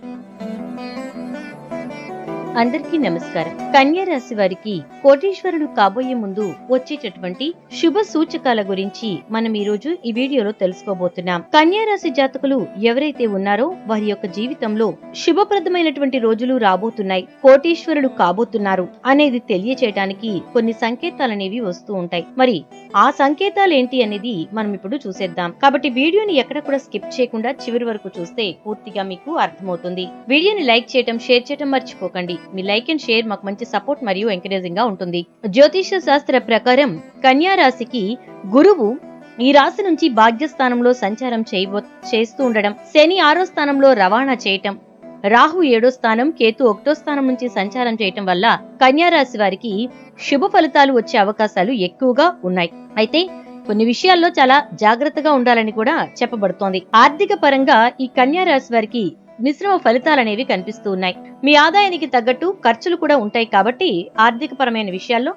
うん。అందరికీ నమస్కారం. కన్యా రాశి వారికి కోటీశ్వరుడు కాబోయే ముందు వచ్చేటటువంటి శుభ సూచకాల గురించి మనం ఈ రోజు ఈ వీడియోలో తెలుసుకోబోతున్నాం. కన్యా రాశి జాతకులు ఎవరైతే ఉన్నారో వారి యొక్క జీవితంలో శుభప్రదమైనటువంటి రోజులు రాబోతున్నాయి. కోటీశ్వరుడు కాబోతున్నారు అనేది తెలియచేయడానికి కొన్ని సంకేతాలు అనేవి వస్తూ ఉంటాయి. మరి ఆ సంకేతాలు ఏంటి అనేది మనం ఇప్పుడు చూసేద్దాం. కాబట్టి వీడియోని ఎక్కడ కూడా స్కిప్ చేయకుండా చివరి వరకు చూస్తే పూర్తిగా మీకు అర్థమవుతుంది. వీడియోని లైక్ చేయటం షేర్ చేయటం మర్చిపోకండి. మీ లైక్ అండ్ షేర్ మాకు మంచి సపోర్ట్ మరియు ఎంకరేజింగ్గా ఉంటుంది. జ్యోతిష శాస్త్ర ప్రకారం కన్యా రాశికి గురువు ఈ రాశి నుంచి భాగ్యస్థానంలో సంచారం చేయబో చేస్తూ ఉండడం శని ఆరో స్థానంలో రవాణా చేయటం రాహు ఏడో స్థానం కేతు ఒకటో స్థానం నుంచి సంచారం చేయటం వల్ల కన్యా రాశి వారికి శుభ ఫలితాలు వచ్చే అవకాశాలు ఎక్కువగా ఉన్నాయి. అయితే కొన్ని విషయాల్లో చాలా జాగ్రత్తగా ఉండాలని కూడా చెప్పబడుతోంది. ఆర్థిక పరంగా ఈ కన్యా రాశి వారికి మిశ్రమ ఫలితాలనేవి కనిపిస్తూ ఉన్నాయి. మీ ఆదాయానికి తగ్గట్టు ఖర్చులు కూడా ఉంటాయి కాబట్టి ఆర్థిక పరమైన విషయాల్లో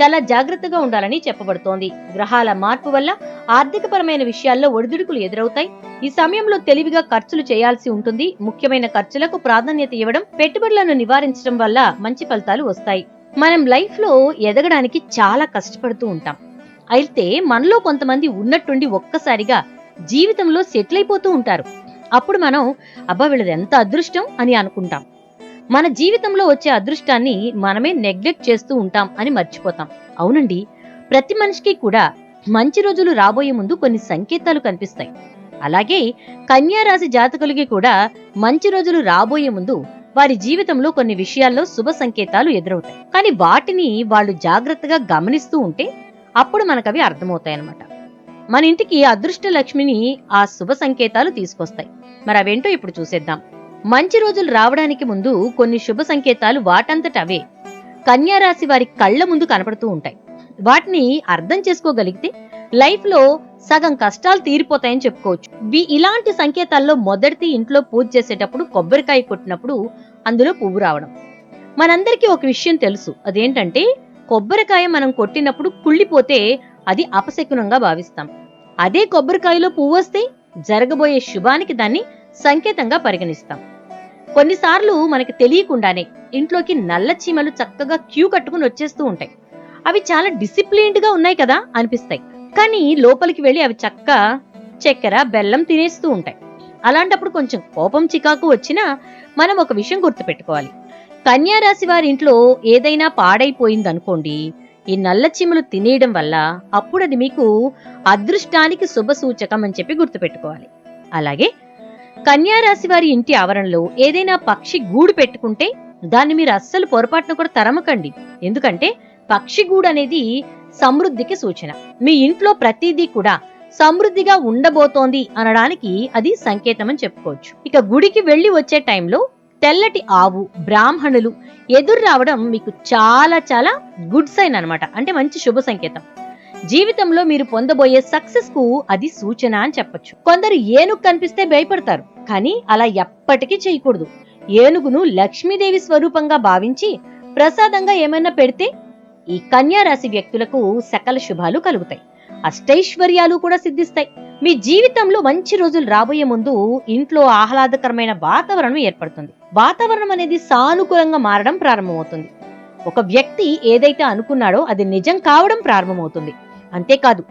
చాలా జాగ్రత్తగా ఉండాలని చెప్పబడుతోంది. గ్రహాల మార్పు వల్ల ఆర్థిక పరమైన విషయాల్లో ఒడిదుడుకులు ఎదురవుతాయి. ఈ సమయంలో తెలివిగా ఖర్చులు చేయాల్సి ఉంటుంది. ముఖ్యమైన ఖర్చులకు ప్రాధాన్యత ఇవ్వడం పెట్టుబడులను నివారించడం వల్ల మంచి ఫలితాలు వస్తాయి. మనం లైఫ్లో ఎదగడానికి చాలా కష్టపడుతూ ఉంటాం. అయితే మనలో కొంతమంది ఉన్నట్టుండి ఒక్కసారిగా జీవితంలో సెటిల్ అయిపోతూ ఉంటారు. అప్పుడు మనం అబ్బా వీళ్ళది ఎంత అదృష్టం అని అనుకుంటాం. మన జీవితంలో వచ్చే అదృష్టాన్ని మనమే నెగ్లెక్ట్ చేస్తూ ఉంటాం అని మర్చిపోతాం. అవునండి. ప్రతి మనిషికి కూడా మంచి రోజులు రాబోయే ముందు కొన్ని సంకేతాలు కనిపిస్తాయి. అలాగే కన్యారాశి జాతకులకి కూడా మంచి రోజులు రాబోయే ముందు వారి జీవితంలో కొన్ని విషయాల్లో శుభ సంకేతాలు ఎదురవుతాయి. కానీ వాటిని వాళ్ళు జాగ్రత్తగా గమనిస్తూ ఉంటే అప్పుడు మనకవి అర్థమవుతాయన్నమాట. మన ఇంటికి అదృష్ట లక్ష్మిని ఆ శుభ సంకేతాలు తీసుకొస్తాయి. మరి అవేంటో ఇప్పుడు చూసేద్దాం. మంచి రోజులు రావడానికి ముందు కొన్ని శుభ సంకేతాలు వాటంతట అవే. కన్యారాశి వారి కళ్ళ ముందు కనపడుతూ ఉంటాయి. వాటిని అర్థం చేసుకోగలిగితే లైఫ్లో సగం కష్టాలు తీరిపోతాయని చెప్పుకోవచ్చు. ఇలాంటి సంకేతాల్లో మొదటిది ఇంట్లో పూజ చేసేటప్పుడు కొబ్బరికాయ కొట్టినప్పుడు అందులో పువ్వు రావడం. మనందరికీ ఒక విషయం తెలుసు. అదేంటంటే కొబ్బరికాయ మనం కొట్టినప్పుడు కుళ్ళిపోతే అది అపశకునంగా భావిస్తాం. అదే కొబ్బరికాయలో పువ్వు వస్తే జరగబోయే శుభానికి దాన్ని సంకేతంగా పరిగణిస్తాం. కొన్నిసార్లు మనకి తెలియకుండానే ఇంట్లోకి నల్ల చీమలు చక్కగా క్యూ కట్టుకుని వచ్చేస్తూ ఉంటాయి. అవి చాలా డిసిప్లిన్డ్గా ఉన్నాయి కదా అనిపిస్తాయి. కానీ లోపలికి వెళ్ళి అవి చక్క చక్కెర బెల్లం తినేస్తూ ఉంటాయి. అలాంటప్పుడు కొంచెం కోపం చికాకు వచ్చినా మనం ఒక విషయం గుర్తుపెట్టుకోవాలి. కన్యా రాశి వారి ఇంట్లో ఏదైనా పాడైపోయిందనుకోండి ఈ నల్ల చిములు తినేయడం వల్ల అప్పుడు అది మీకు అదృష్టానికి శుభ సూచకం అని చెప్పి గుర్తుపెట్టుకోవాలి. అలాగే కన్యా రాశి వారి ఇంటి ఆవరణలో ఏదైనా పక్షి గూడు పెట్టుకుంటే దాన్ని మీరు అస్సలు పొరపాటున కూడా తరమకండి. ఎందుకంటే పక్షి గూడు అనేది సమృద్ధికి సూచన. మీ ఇంట్లో ప్రతిదీ కూడా సమృద్ధిగా ఉండబోతోంది అనడానికి అది సంకేతం అని చెప్పుకోవచ్చు. ఇక గుడికి వెళ్ళి వచ్చే టైంలో తెల్లటి ఆవు బ్రాహ్మణులు ఎదురు రావడం మీకు చాలా చాలా గుడ్ సైన్ అన్నమాట. అంటే మంచి శుభ సంకేతం. జీవితంలో మీరు పొందబోయే సక్సెస్కు అది సూచన అని చెప్పొచ్చు. కొందరు ఏనుగు కనిపిస్తే భయపడతారు కానీ అలా ఎప్పటికీ చేయకూడదు. ఏనుగును లక్ష్మీదేవి స్వరూపంగా భావించి ప్రసాదంగా ఏమైనా పెడితే ఈ కన్యా రాశి వ్యక్తులకు సకల శుభాలు కలుగుతాయి. అష్టైశ్వర్యాలు కూడా సిద్ధిస్తాయి. మీ జీవితంలో మంచి రోజులు రాబోయే ముందు ఇంట్లో ఆహ్లాదకరమైన వాతావరణం ఏర్పడుతుంది. వాతావరణం అనేది సానుకూలంగా మారడం ప్రారంభమవుతుంది. ఒక వ్యక్తి ఏదైతే అనుకున్నాడో అది నిజం కావడం ప్రారంభమవుతుంది. అంతేకాదు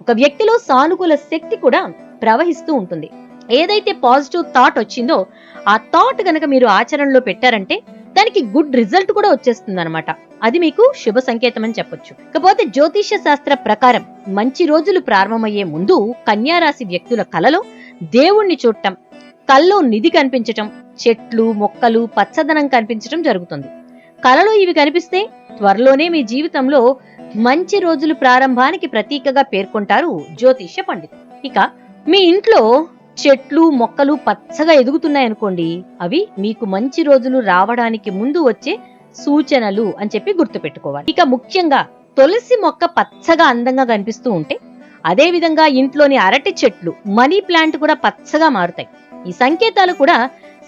ఒక వ్యక్తిలో సానుకూల శక్తి కూడా ప్రవహిస్తూ ఉంటుంది. ఏదైతే పాజిటివ్ థాట్ వచ్చిందో ఆ థాట్ గనక మీరు ఆచరణలో పెట్టారంటే దానికి గుడ్ రిజల్ట్ కూడా వచ్చేస్తుంది అనమాట అది మీకు శుభ సంకేతం అని చెప్పొచ్చు. కాకపోతే జ్యోతిష శాస్త్ర ప్రకారం మంచి రోజులు ప్రారంభమయ్యే ముందు కన్యారాశి వ్యక్తుల కలలో దేవుణ్ణి చూడటం కల్లో నిధి కనిపించటం చెట్లు మొక్కలు పచ్చదనం కనిపించటం జరుగుతుంది. కలలో ఇవి కనిపిస్తే త్వరలోనే మీ జీవితంలో మంచి రోజులు ప్రారంభానికి ప్రతీకగా పేర్కొంటారు జ్యోతిష్య పండితులు. ఇక మీ ఇంట్లో చెట్లు మొక్కలు పచ్చగా ఎదుగుతున్నాయనుకోండి అవి మీకు మంచి రోజులు రావడానికి ముందు వచ్చే సూచనలు అని చెప్పి గుర్తుపెట్టుకోవాలి. ఇక ముఖ్యంగా తులసి మొక్క పచ్చగా అందంగా కనిపిస్తూ ఉంటే అదే విధంగా ఇంట్లోని అరటి చెట్లు మనీ ప్లాంట్ కూడా పచ్చగా మారుతాయి. ఈ సంకేతాలు కూడా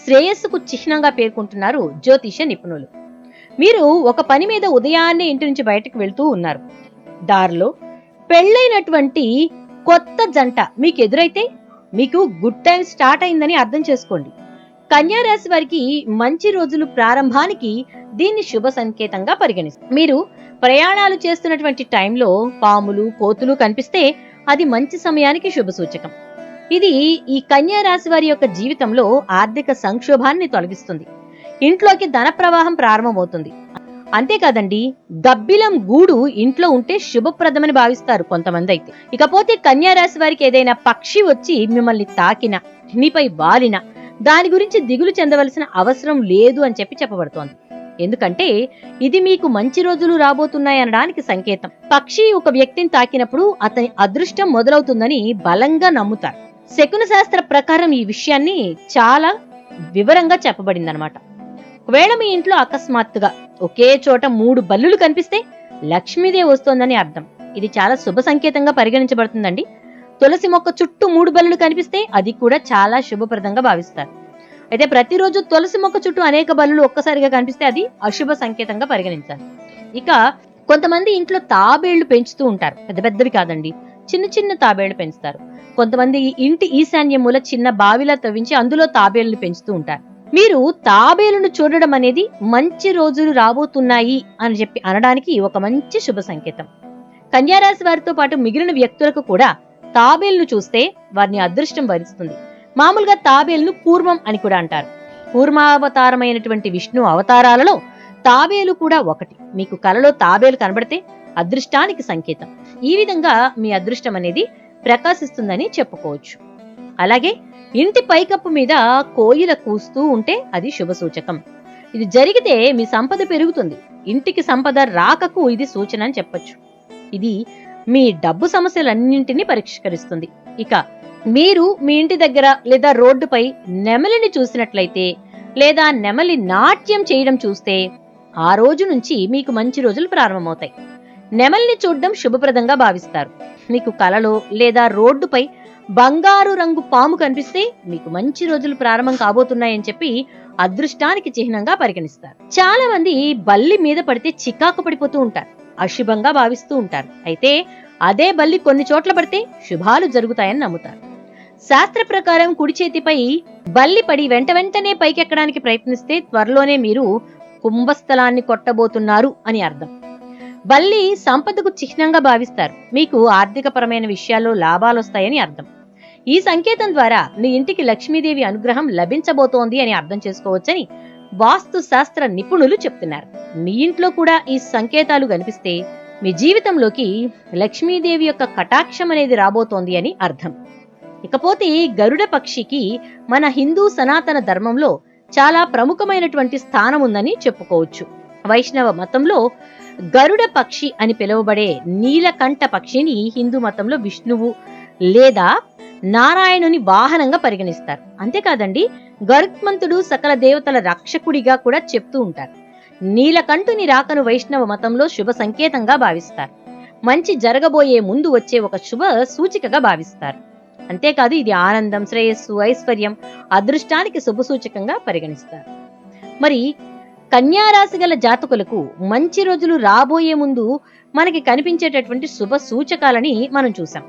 శ్రేయస్సుకు చిహ్నంగా పేర్కొంటున్నారు జ్యోతిష నిపుణులు. మీరు ఒక పని మీద ఉదయాన్నే ఇంటి నుంచి బయటకు వెళ్తూ ఉన్నారు. దారిలో పెళ్ళైనటువంటి కొత్త జంట మీకు ఎదురైతే మీకు గుడ్ టైం స్టార్ట్ అయిందని అర్థం చేసుకోండి. కన్యా రాశి వారికి మంచి రోజులు ప్రారంభానికి దీన్ని శుభ సంకేతంగా పరిగణిస్తారు. మీరు ప్రయాణాలు చేస్తున్నటువంటి టైంలో పాములు కోతులు కనిపిస్తే అది మంచి సమయానికి శుభ సూచకం. ఇది ఈ కన్యా రాశి వారి యొక్క జీవితంలో ఆర్థిక సంక్షోభాన్ని తొలగిస్తుంది. ఇంట్లోకి ధన ప్రవాహం ప్రారంభమవుతుంది. అంతేకాదండి గబ్బిలం గూడు ఇంట్లో ఉంటే శుభప్రదమని భావిస్తారు కొంతమంది అయితే. ఇకపోతే కన్యా రాశి వారికి ఏదైనా పక్షి వచ్చి మిమ్మల్ని తాకిన మీపై వాలిన దాని గురించి దిగులు చెందవలసిన అవసరం లేదు అని చెప్పి చెప్పబడుతోంది. ఎందుకంటే ఇది మీకు మంచి రోజులు రాబోతున్నాయి అనడానికి సంకేతం. పక్షి ఒక వ్యక్తిని తాకినప్పుడు అతని అదృష్టం మొదలవుతుందని బలంగా నమ్ముతారు. శకున శాస్త్ర ప్రకారం ఈ విషయాన్ని చాలా వివరంగా చెప్పబడిందనమాట ఒకవేళ మీ ఇంట్లో అకస్మాత్తుగా ఒకే చోట మూడు బల్లులు కనిపిస్తే లక్ష్మీదేవి వస్తోందని అర్థం. ఇది చాలా శుభ సంకేతంగా పరిగణించబడుతుందండి. తులసి మొక్క చుట్టూ మూడు బల్లులు కనిపిస్తే అది కూడా చాలా శుభప్రదంగా భావిస్తారు. అయితే ప్రతిరోజు తులసి మొక్క చుట్టూ అనేక బల్లులు ఒక్కసారిగా కనిపిస్తే అది అశుభ సంకేతంగా పరిగణించాలి. ఇక కొంతమంది ఇంట్లో తాబేళ్ళు పెంచుతూ ఉంటారు. పెద్ద పెద్దవి కాదండి. చిన్న చిన్న తాబేళ్ళు పెంచుతారు. కొంతమంది ఇంటి ఈశాన్యముల చిన్న బావిలా తవ్వించి అందులో తాబేళ్ళు పెంచుతూ ఉంటారు. మీరు తాబేలును చూడడం అనేది మంచి రోజులు రాబోతున్నాయి అని చెప్పి అనడానికి ఒక మంచి శుభ సంకేతం. కన్యారాశి వారితో పాటు మిగిలిన వ్యక్తులకు కూడా తాబేలును చూస్తే వారిని అదృష్టం వరిస్తుంది. మామూలుగా తాబేలును కూర్మం అని కూడా అంటారు. కూర్మావతారమైనటువంటి విష్ణు అవతారాలలో తాబేలు కూడా ఒకటి. మీకు కలలో తాబేలు కనబడితే అదృష్టానికి సంకేతం. ఈ విధంగా మీ అదృష్టం అనేది ప్రకాశిస్తుందని చెప్పుకోవచ్చు. అలాగే ఇంటి పైకప్పు మీద కోయిల కూస్తూ ఉంటే అది శుభ సూచకం. ఇది జరిగితే మీ సంపద పెరుగుతుంది. ఇంటికి సంపద రాకకు ఇది సూచన అని చెప్పచ్చు. ఇది మీ డబ్బు సమస్యలన్నింటినీ పరిష్కరిస్తుంది. ఇక మీరు మీ ఇంటి దగ్గర లేదా రోడ్డుపై నెమలిని చూసినట్లయితే లేదా నెమలి నాట్యం చేయడం చూస్తే ఆ రోజు నుంచి మీకు మంచి రోజులు ప్రారంభమవుతాయి. నెమలిని చూడడం శుభప్రదంగా భావిస్తారు. మీకు కలలో లేదా రోడ్డుపై బంగారు రంగు పాము కనిపిస్తే మీకు మంచి రోజులు ప్రారంభం కాబోతున్నాయని చెప్పి అదృష్టానికి చిహ్నంగా పరిగణిస్తారు. చాలా మంది బల్లి మీద పడితే చికాకు పడిపోతూ ఉంటారు అశుభంగా భావిస్తూ ఉంటారు. అయితే అదే బల్లి కొన్ని చోట్ల పడితే శుభాలు జరుగుతాయని నమ్ముతారు. శాస్త్ర ప్రకారం కుడి చేతిపై బల్లి పడి వెంట వెంటనే పైకెక్కడానికి ప్రయత్నిస్తే త్వరలోనే మీరు కుంభస్థలాన్ని కొట్టబోతున్నారు అని అర్థం. బల్లి సంపదకు చిహ్నంగా భావిస్తారు. మీకు ఆర్థికపరమైన విషయాల్లో లాభాలు వస్తాయని అర్థం. ఈ సంకేతం ద్వారా మీ ఇంటికి లక్ష్మీదేవి అనుగ్రహం లభించబోతోంది అని అర్థం చేసుకోవచ్చని వాస్తు శాస్త్ర నిపుణులు చెప్తున్నారు. మీ ఇంట్లో కూడా ఈ సంకేతాలు కనిపిస్తే మీ జీవితంలోకి లక్ష్మీదేవి యొక్క కటాక్షం అనేది రాబోతోంది అని అర్థం. ఇకపోతే గరుడ పక్షికి మన హిందూ సనాతన ధర్మంలో చాలా ప్రముఖమైనటువంటి స్థానం ఉందని చెప్పుకోవచ్చు. వైష్ణవ మతంలో గరుడ పక్షి అని పిలువబడే నీలకంఠ పక్షిని హిందూ మతంలో విష్ణువు లేదా నారాయణుని వాహనంగా పరిగణిస్తారు. అంతేకాదండి గరుత్మంతుడు సకల దేవతల రక్షకుడిగా కూడా చెప్తూ ఉంటారు. నీలకంఠుని రాకను వైష్ణవ మతంలో శుభ సంకేతంగా భావిస్తారు. మంచి జరగబోయే ముందు వచ్చే ఒక శుభ సూచికగా భావిస్తారు. అంతేకాదు ఇది ఆనందం శ్రేయస్సు ఐశ్వర్యం అదృష్టానికి శుభ సూచకంగా పరిగణిస్తారు. మరి కన్యారాశి గల జాతకులకు మంచి రోజులు రాబోయే ముందు మనకి కనిపించేటటువంటి శుభ సూచకాలని మనం చూసాం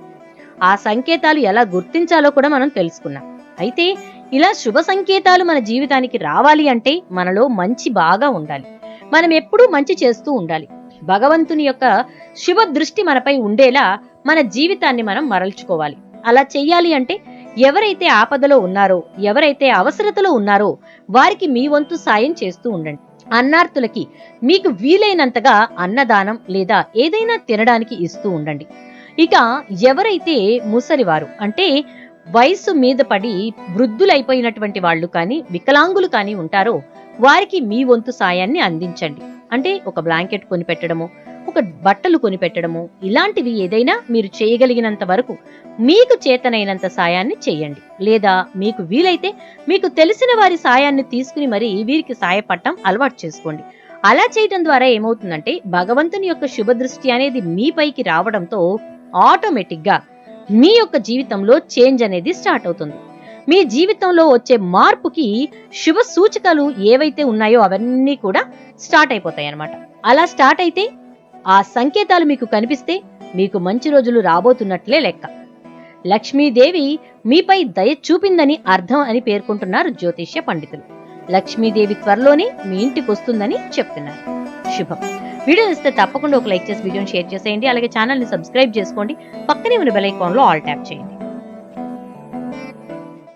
ఆ సంకేతాలు ఎలా గుర్తించాలో కూడా మనం తెలుసుకున్నాం. అయితే ఇలా శుభ సంకేతాలు మన జీవితానికి రావాలి అంటే మనలో మంచి బాగా ఉండాలి. మనం ఎప్పుడూ మంచి చేస్తూ ఉండాలి. భగవంతుని యొక్క శుభ దృష్టి మనపై ఉండేలా మన జీవితాన్ని మనం మరల్చుకోవాలి. అలా చెయ్యాలి అంటే ఎవరైతే ఆపదలో ఉన్నారో ఎవరైతే అవసరతలో ఉన్నారో వారికి మీ వంతు సాయం చేస్తూ ఉండండి. అన్నార్తులకి మీకు వీలైనంతగా అన్నదానం లేదా ఏదైనా తినడానికి ఇస్తూ ఉండండి. ఇక ఎవరైతే ముసలివారు అంటే వయసు మీద పడి వృద్ధులైపోయినటువంటి వాళ్ళు కానీ వికలాంగులు కానీ ఉంటారో వారికి మీ వంతు సాయాన్ని అందించండి. అంటే ఒక బ్లాంకెట్ కొనిపెట్టడము ఒక బట్టలు కొనిపెట్టడము ఇలాంటివి ఏదైనా మీరు చేయగలిగినంత వరకు మీకు చేతనైనంత సాయాన్ని చేయండి. లేదా మీకు వీలైతే మీకు తెలిసిన వారి సాయాన్ని తీసుకుని మరి వీరికి సాయపడటం అలవాటు చేసుకోండి. అలా చేయటం ద్వారా ఏమవుతుందంటే భగవంతుని యొక్క శుభ దృష్టి అనేది మీపైకి రావడంతో ఆటోమేటిక్గా మీ యొక్క జీవితంలో చేంజ్ అనేది స్టార్ట్ అవుతుంది. మీ జీవితంలో వచ్చే మార్పుకి శుభ సూచికలు ఏవైతే ఉన్నాయో అవన్నీ కూడా స్టార్ట్ అయిపోతాయి అన్నమాట అలా స్టార్ట్ అయితే ఆ సంకేతాలు మీకు కనిపిస్తే మీకు మంచి రోజులు రాబోతున్నట్లే లెక్క. లక్ష్మీదేవి మీపై దయ చూపిందని అర్థం అని పేర్కొంటున్నారు జ్యోతిష్య పండితులు. లక్ష్మీదేవి త్వరలోనే మీ ఇంటికి వస్తుందని చెప్తున్నారు. శుభం. వీడియో ఇస్తే తప్పకుండా ఒక లైక్ చేసి వీడియోని షేర్ చేసేయండి. అలాగే ఛానల్ని సబ్స్క్రైబ్ చేసుకోండి. పక్కనే ఉన్న బెల్ ఐకాన్లో ఆల్ ట్యాప్ చేయండి.